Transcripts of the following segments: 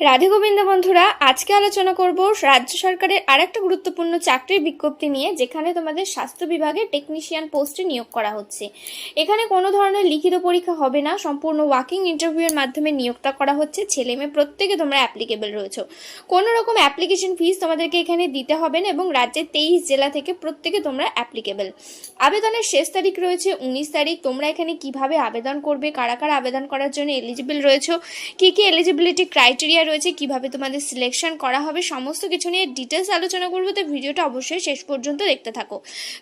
রাধে গোবিন্দ বন্ধুরা, আজকে আলোচনা করব রাজ্য সরকারের আরেকটা গুরুত্বপূর্ণ চাকরির বিজ্ঞপ্তি নিয়ে, যেখানে তোমাদের স্বাস্থ্য বিভাগে টেকনিশিয়ান পোস্টে নিয়োগ করা হচ্ছে। এখানে কোনো ধরনের লিখিত পরীক্ষা হবে না, সম্পূর্ণ ওয়াকিং ইন্টারভিউয়ের মাধ্যমে নিয়োগটা করা হচ্ছে, ছেলে মেয়ে প্রত্যেকে তোমরা অ্যাপ্লিকেবল রয়েছো। কোনো রকম অ্যাপ্লিকেশন ফিস তোমাদেরকে এখানে দিতে হবে না এবং রাজ্যের তেইশ জেলা থেকে প্রত্যেকে তোমরা অ্যাপ্লিকেবল আবেদনের শেষ তারিখ রয়েছে উনিশ তারিখ, তোমরা এখানে কীভাবে আবেদন করবে, কারা কারা আবেদন করার জন্য এলিজিবল রয়েছে, কি কি এলিজিবিলিটি ক্রাইটেরিয়া রয়েছে, কীভাবে তোমাদের সিলেকশন করা হবে, সমস্ত কিছু নিয়ে ডিটেলস আলোচনা করব। তো ভিডিওটা অবশ্যই শেষ পর্যন্ত দেখতে থাকো।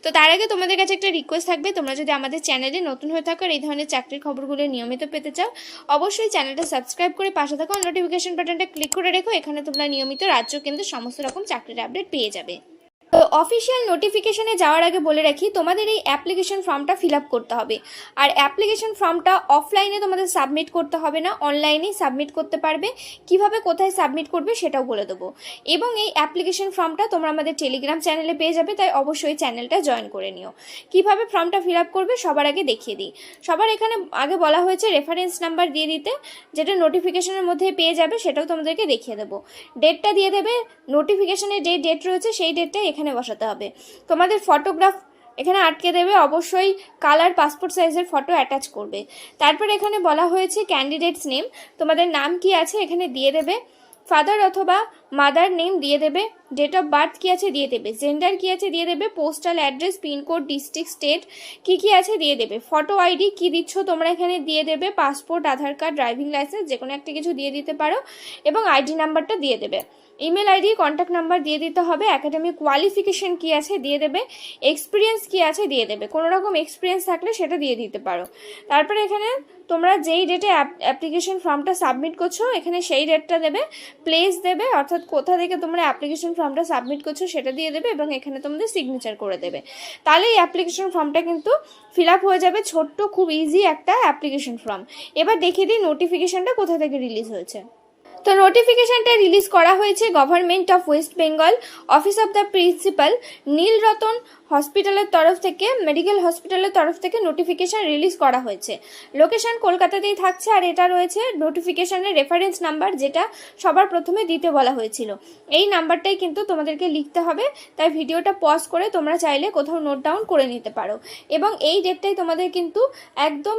তো তার আগে তোমাদের কাছে একটা রিকোয়েস্ট থাকবে, তোমরা যদি আমাদের চ্যানেলে নতুন হয়ে থাকো আর এই ধরনের চাকরির খবরগুলো নিয়মিত পেতে চাও, অবশ্যই চ্যানেলটা সাবস্ক্রাইব করে পাশে থাকো নোটিফিকেশন বাটনটা ক্লিক করে রেখো, এখানে তোমরা নিয়মিত রাজ্য কিন্তু সমস্ত রকম চাকরির আপডেট পেয়ে যাবে। অফিসিয়াল নোটিফিকেশনে যাওয়ার আগে বলে রাখি, তোমাদের এই অ্যাপ্লিকেশন ফর্মটা ফিল আপ করতে হবে। আর অ্যাপ্লিকেশন ফর্মটা অফলাইনে তোমাদের সাবমিট করতে হবে না অনলাইনেই সাবমিট করতে পারবে। কীভাবে কোথায় সাবমিট করবে সেটাও বলে দেবো। এবং এই অ্যাপ্লিকেশন ফর্মটা তোমরা আমাদের টেলিগ্রাম চ্যানেলে পেয়ে যাবে, তাই অবশ্যই চ্যানেলটা জয়েন করে নিও। কীভাবে ফর্মটা ফিল আপ করবে সবার আগে দেখিয়ে দিই। সবার এখানে আগে বলা হয়েছে রেফারেন্স নাম্বার দিয়ে দিতে, যেটা নোটিফিকেশনের মধ্যে পেয়ে যাবে, সেটাও তোমাদেরকে দেখিয়ে দেবো। ডেটটা দিয়ে দেবে নোটিফিকেশনের যে ডেট রয়েছে, সেই ডেটটাই এখানে বসাতে হবে। তোমাদের ফটোগ্রাফ এখানে আটকে দেবে, অবশ্যই কালার পাসপোর্ট সাইজের ফটো অ্যাটাচ করবে। তারপর এখানে বলা হয়েছে ক্যান্ডিডেটস নেম তোমাদের নাম কি আছে এখানে দিয়ে দেবে। ফাদার অথবা মাদার নেম দিয়ে দেবে ডেট অফ বার্থ কী আছে দিয়ে দেবে জেন্ডার কী আছে দিয়ে দেবে postal address pincode district state কী কী আছে দিয়ে দেবে। ফটো আইডি কী দিচ্ছ তোমরা এখানে দিয়ে দেবে passport Aadhaar card driving licence যে কোনো একটা কিছু দিয়ে দিতে পারো এবং আইডি নাম্বারটা দিয়ে দেবে। ইমেল আইডি কন্ট্যাক্ট নাম্বার দিয়ে দিতে হবে একাডেমিক কোয়ালিফিকেশন কী আছে দিয়ে দেবে এক্সপিরিয়েন্স কী আছে দিয়ে দেবে। কোনো রকম এক্সপিরিয়েন্স থাকলে সেটা দিয়ে দিতে পারো। তারপরে এখানে তোমরা যেই ডেটে অ্যাপ্লিকেশন ফর্মটা সাবমিট করছ, এখানে সেই ডেটটা দেবে প্লেস দেবে, অর্থাৎ কোথা থেকে তোমরা অ্যাপ্লিকেশন ফর্মটা সাবমিট করছ সেটা দিয়ে দেবে এবং এখানে তোমাদের সিগনেচার করে দেবে। তাহলে এই অ্যাপ্লিকেশন ফর্মটা কিন্তু ফিল আপ হয়ে যাবে, ছোট্ট, খুব ইজি একটা অ্যাপ্লিকেশন ফর্ম এবার দেখিয়ে দিই নোটিফিকেশনটা কোথা থেকে রিলিজ হয়েছে। তো নোটিফিকেশনটা রিলিজ করা হয়েছে government of West Bengal office of the principal Nilratan হসপিটালের তরফ থেকে মেডিকেল হসপিটালের তরফ থেকে নোটিফিকেশন রিলিজ করা হয়েছে। লোকেশন কলকাতাতেই থাকছে আর এটা রয়েছে নোটিফিকেশনের রেফারেন্স নাম্বার যেটা সবার প্রথমে দিতে বলা হয়েছিল। এই নাম্বারটাই কিন্তু তোমাদেরকে লিখতে হবে, তাই ভিডিওটা পজ করে তোমরা চাইলে কোথাও নোট ডাউন করে নিতে পারো। এবং এই ডেটটাই তোমাদের কিন্তু একদম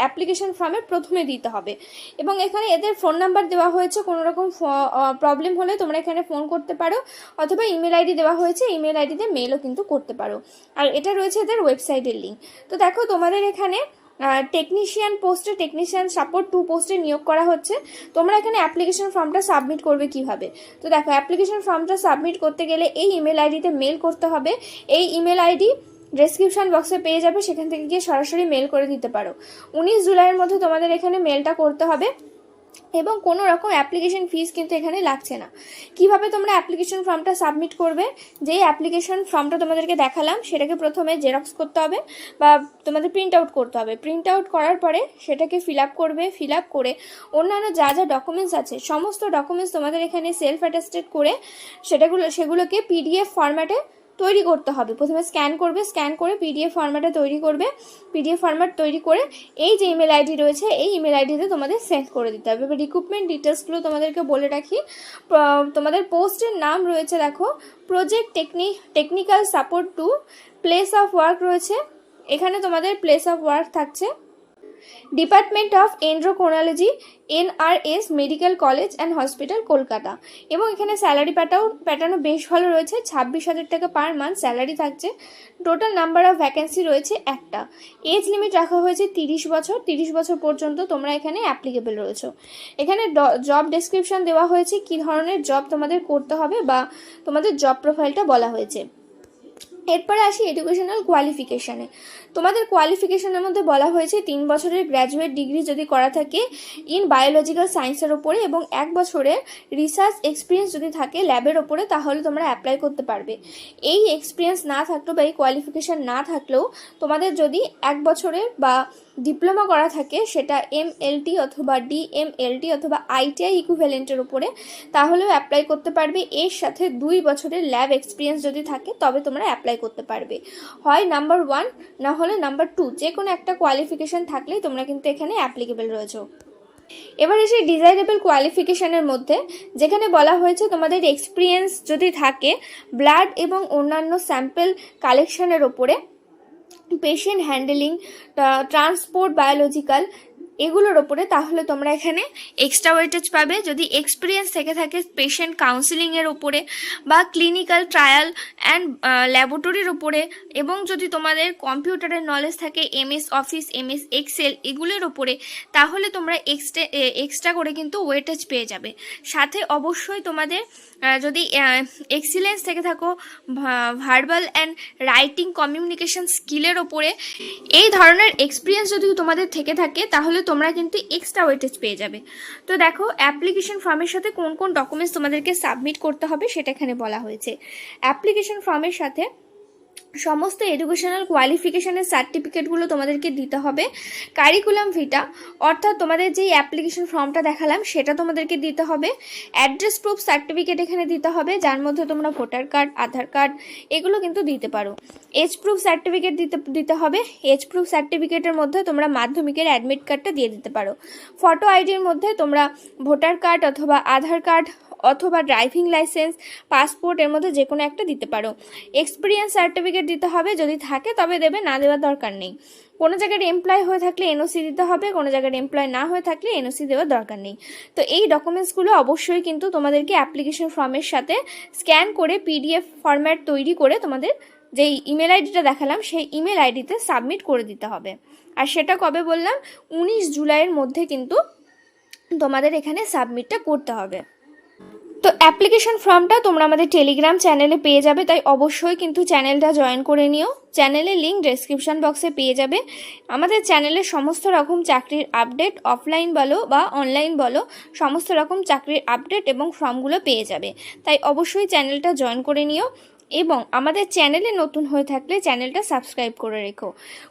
অ্যাপ্লিকেশন ফর্মে প্রথমে দিতে হবে। এবং এখানে এদের ফোন নাম্বার দেওয়া হয়েছে কোনো রকম প্রবলেম হলে তোমরা এখানে ফোন করতে পারো, অথবা ইমেল আইডি দেওয়া হয়েছে ইমেল আইডিতে মেলও কিন্তু করতে পারো। আর এটা রয়েছে এদের ওয়েবসাইটের লিঙ্ক তো দেখো, তোমাদের এখানে টেকনিশিয়ান পোস্টে টেকনিশিয়ান সাপোর্ট টু পোস্টে নিয়োগ করা হচ্ছে। তোমরা এখানে অ্যাপ্লিকেশন ফর্মটা সাবমিট করবে কীভাবে? তো দেখো অ্যাপ্লিকেশন ফর্মটা সাবমিট করতে গেলে এই ইমেল আইডিতে মেল করতে হবে। এই ইমেল আইডি ডেসক্রিপশন বক্সে পেয়ে যাবে, সেখান থেকে গিয়ে সরাসরি মেল করে দিতে পারো। উনিশ জুলাইয়ের মধ্যে তোমাদের এখানে মেলটা করতে হবে। এবং কোনো রকম অ্যাপ্লিকেশন ফিস কিন্তু এখানে লাগছে না। কীভাবে তোমরা অ্যাপ্লিকেশন ফর্মটা সাবমিট করবে? যেই অ্যাপ্লিকেশন ফর্মটা তোমাদেরকে দেখালাম, সেটাকে প্রথমে জেরক্স করতে হবে বা তোমাদের প্রিন্ট আউট করতে হবে। প্রিন্ট আউট করার পরে সেটাকে ফিল আপ করবে ফিল আপ করে অন্যান্য যা যা ডকুমেন্টস আছে, সমস্ত ডকুমেন্টস তোমাদের এখানে সেলফ অ্যাটাস্টেড করে সেটাগুলো, সেগুলোকে পিডিএফ ফরম্যাটে তৈরি করতে হবে। প্রথমে স্ক্যান করবে স্ক্যান করে পিডিএফ ফরম্যাটে তৈরি করবে। পিডিএফ ফরম্যাট তৈরি করে এই যে ইমেল আইডি রয়েছে, এই ইমেল আইডিতে তোমাদের সেন্ড করে দিতে হবে। এবার রিক্রুটমেন্ট ডিটেলসগুলো তোমাদেরকে বলে রাখি। তোমাদের পোস্টের নাম রয়েছে দেখো project টেকনি technical support to place of work রয়েছে। এখানে তোমাদের প্লেস অফ ওয়ার্ক থাকছে। Department of endocrinology NRS, medical college and hospital Kolkata. এবং এখানে স্যালারি প্যাটাও প্যাটার্নও বেশ ভালো রয়েছে, ছাব্বিশ হাজার টাকা পার মান্থ স্যালারি থাকছে। টোটাল নাম্বার অফ ভ্যাকেন্সি রয়েছে একটা। এজ লিমিট রাখা হয়েছে তিরিশ বছর তিরিশ বছর পর্যন্ত তোমরা এখানে অ্যাপ্লিকেবল রয়েছো। এখানে জব ডেসক্রিপশন দেওয়া হয়েছে, কী ধরনের জব তোমাদের করতে হবে বা তোমাদের জব প্রোফাইলটা বলা হয়েছে। এরপরে আসি এডুকেশনাল কোয়ালিফিকেশানে তোমাদের কোয়ালিফিকেশানের মধ্যে বলা হয়েছে তিন বছরের গ্র্যাজুয়েট ডিগ্রি যদি করা থাকে ইন বায়োলজিক্যাল সায়েন্সের ওপরে এবং এক বছরের রিসার্চ এক্সপিরিয়েন্স যদি থাকে ল্যাবের ওপরে তাহলে তোমরা অ্যাপ্লাই করতে পারবে। এই এক্সপিরিয়েন্স না থাকলেও বা এই কোয়ালিফিকেশান না থাকলেও তোমাদের যদি এক বছরের বা ডিপ্লোমা করা থাকে সেটা এম এলটি অথবা ডিএমএলটি অথবা আইটিআই ইকুইভ্যালেন্টের উপরে, তাহলেও অ্যাপ্লাই করতে পারবে। এর সাথে দুই বছরের ল্যাব এক্সপিরিয়েন্স যদি থাকে, তবে তোমরা অ্যাপ্লাই করতে পারবে। হয় নাম্বার ওয়ান না হলে নাম্বার টু যে কোনো একটা কোয়ালিফিকেশান থাকলেই তোমরা কিন্তু এখানে অ্যাপ্লিকেবল রয়েছো। এবার এসে ডিজাইরেবল কোয়ালিফিকেশনের মধ্যে, যেখানে বলা হয়েছে তোমাদের এক্সপিরিয়েন্স যদি থাকে ব্লাড এবং অন্যান্য স্যাম্পেল কালেকশনের ওপরে পেশেন্ট হ্যান্ডেলিং ট্রান্সপোর্ট বায়োলজিক্যাল এগুলোর ওপরে তাহলে তোমরা এখানে এক্সট্রা ওয়েটেজ পাবে। যদি এক্সপিরিয়েন্স থেকে থাকে পেশেন্ট কাউন্সিলিংয়ের ওপরে বা ক্লিনিক্যাল ট্রায়াল অ্যান্ড ল্যাবরেটরির ওপরে এবং যদি তোমাদের কম্পিউটারের নলেজ থাকে এমএস অফিস এমএস এক্সেল এগুলোর ওপরে, তাহলে তোমরা এক্সট্রা এক্সট্রা করে কিন্তু ওয়েটেজ পেয়ে যাবে। সাথে অবশ্যই তোমাদের যদি এক্সিলেন্স থেকে থাকো ভার্বাল অ্যান্ড রাইটিং কমিউনিকেশন স্কিলের ওপরে, এই ধরনের এক্সপিরিয়েন্স যদি তোমাদের থেকে থাকে, তাহলে তোমরা কিন্তু এক্সট্রা ওয়েটেজ পেয়ে যাবে। তো দেখো অ্যাপ্লিকেশন ফর্মের সাথে কোন কোন ডকুমেন্টস তোমাদেরকে সাবমিট করতে হবে সেটা এখানে বলা হয়েছে। অ্যাপ্লিকেশন ফর্মের সাথে সমস্ত এডুকেশনাল কোয়ালিফিকেশনের সার্টিফিকেটগুলো তোমাদেরকে দিতে হবে। কারিকুলাম ভিটা অর্থাৎ তোমাদের যেই অ্যাপ্লিকেশন ফর্মটা দেখালাম, সেটা তোমাদেরকে দিতে হবে। অ্যাড্রেস প্রুফ সার্টিফিকেট এখানে দিতে হবে, যার মধ্যে তোমরা ভোটার কার্ড আধার কার্ড এগুলো কিন্তু দিতে পারো। এজ প্রুফ সার্টিফিকেট দিতে দিতে হবে। এজ প্রুফ সার্টিফিকেটের মধ্যে তোমরা মাধ্যমিকের অ্যাডমিট কার্ডটা দিয়ে দিতে পারো। ফটো আইডির মধ্যে তোমরা ভোটার কার্ড অথবা আধার কার্ড অথবা ড্রাইভিং লাইসেন্স, পাসপোর্ট, এর মধ্যে যে কোনো একটা দিতে পারো। এক্সপিরিয়েন্স সার্টিফিকেট দিতে হবে, যদি থাকে তবে দেবে, না দেওয়ার দরকার নেই। কোনো জায়গায় এমপ্লয় হয়ে থাকলে এনওসি দিতে হবে, কোনো জায়গায় এমপ্লয় না হয়ে থাকলে এনওসি দেওয়ার দরকার নেই। তো এই ডকুমেন্টসগুলো অবশ্যই কিন্তু তোমাদেরকে অ্যাপ্লিকেশন ফর্মের সাথে স্ক্যান করে পিডিএফ ফরম্যাট তৈরি করে তোমাদের যেই ইমেল আইডিটা দেখালাম, সেই ইমেল আইডিতে সাবমিট করে দিতে হবে। আর সেটা কবে বললাম? উনিশ জুলাইয়ের মধ্যে কিন্তু তোমাদের এখানে সাবমিটটা করতে হবে। তো অ্যাপ্লিকেশন ফর্মটা তোমরা আমাদের টেলিগ্রাম চ্যানেলে পেয়ে যাবে, তাই অবশ্যই কিন্তু চ্যানেলটা জয়েন করে নিও। চ্যানেলের লিঙ্ক ডেসক্রিপশন বক্সে পেয়ে যাবে। আমাদের চ্যানেলে সমস্ত রকম চাকরির আপডেট অফলাইন বলো বা অনলাইন বলো, সমস্ত রকম চাকরির আপডেট এবং ফর্মগুলো পেয়ে যাবে। তাই অবশ্যই চ্যানেলটা জয়েন করে নিও। এবং আমাদের চ্যানেলে নতুন হয়ে থাকলে চ্যানেলটা সাবস্ক্রাইব করে রেখো।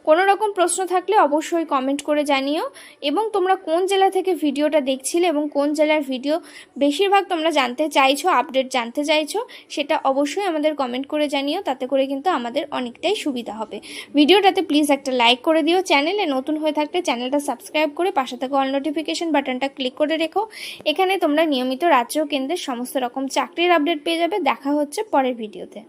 কোনো রকম প্রশ্ন থাকলে অবশ্যই কমেন্ট করে জানিও এবং তোমরা কোন জেলা থেকে ভিডিওটা দেখছিলে এবং কোন জেলার ভিডিও বেশিরভাগ তোমরা জানতে চাইছো আপডেট জানতে চাইছো, সেটা অবশ্যই আমাদের কমেন্ট করে জানিও, তাতে করে কিন্তু আমাদের অনেকটাই সুবিধা হবে। ভিডিওটাতে প্লিজ একটা লাইক করে দিও। চ্যানেলে নতুন হয়ে থাকলে চ্যানেলটা সাবস্ক্রাইব করে পাশে থাকা অল নোটিফিকেশন বাটনটা ক্লিক করে রেখো। এখানে তোমরা নিয়মিত রাজ্য কেন্দ্রের সমস্ত রকম চাকরির আপডেট পেয়ে যাবে। দেখা হচ্ছে পরের ভিডিওতে।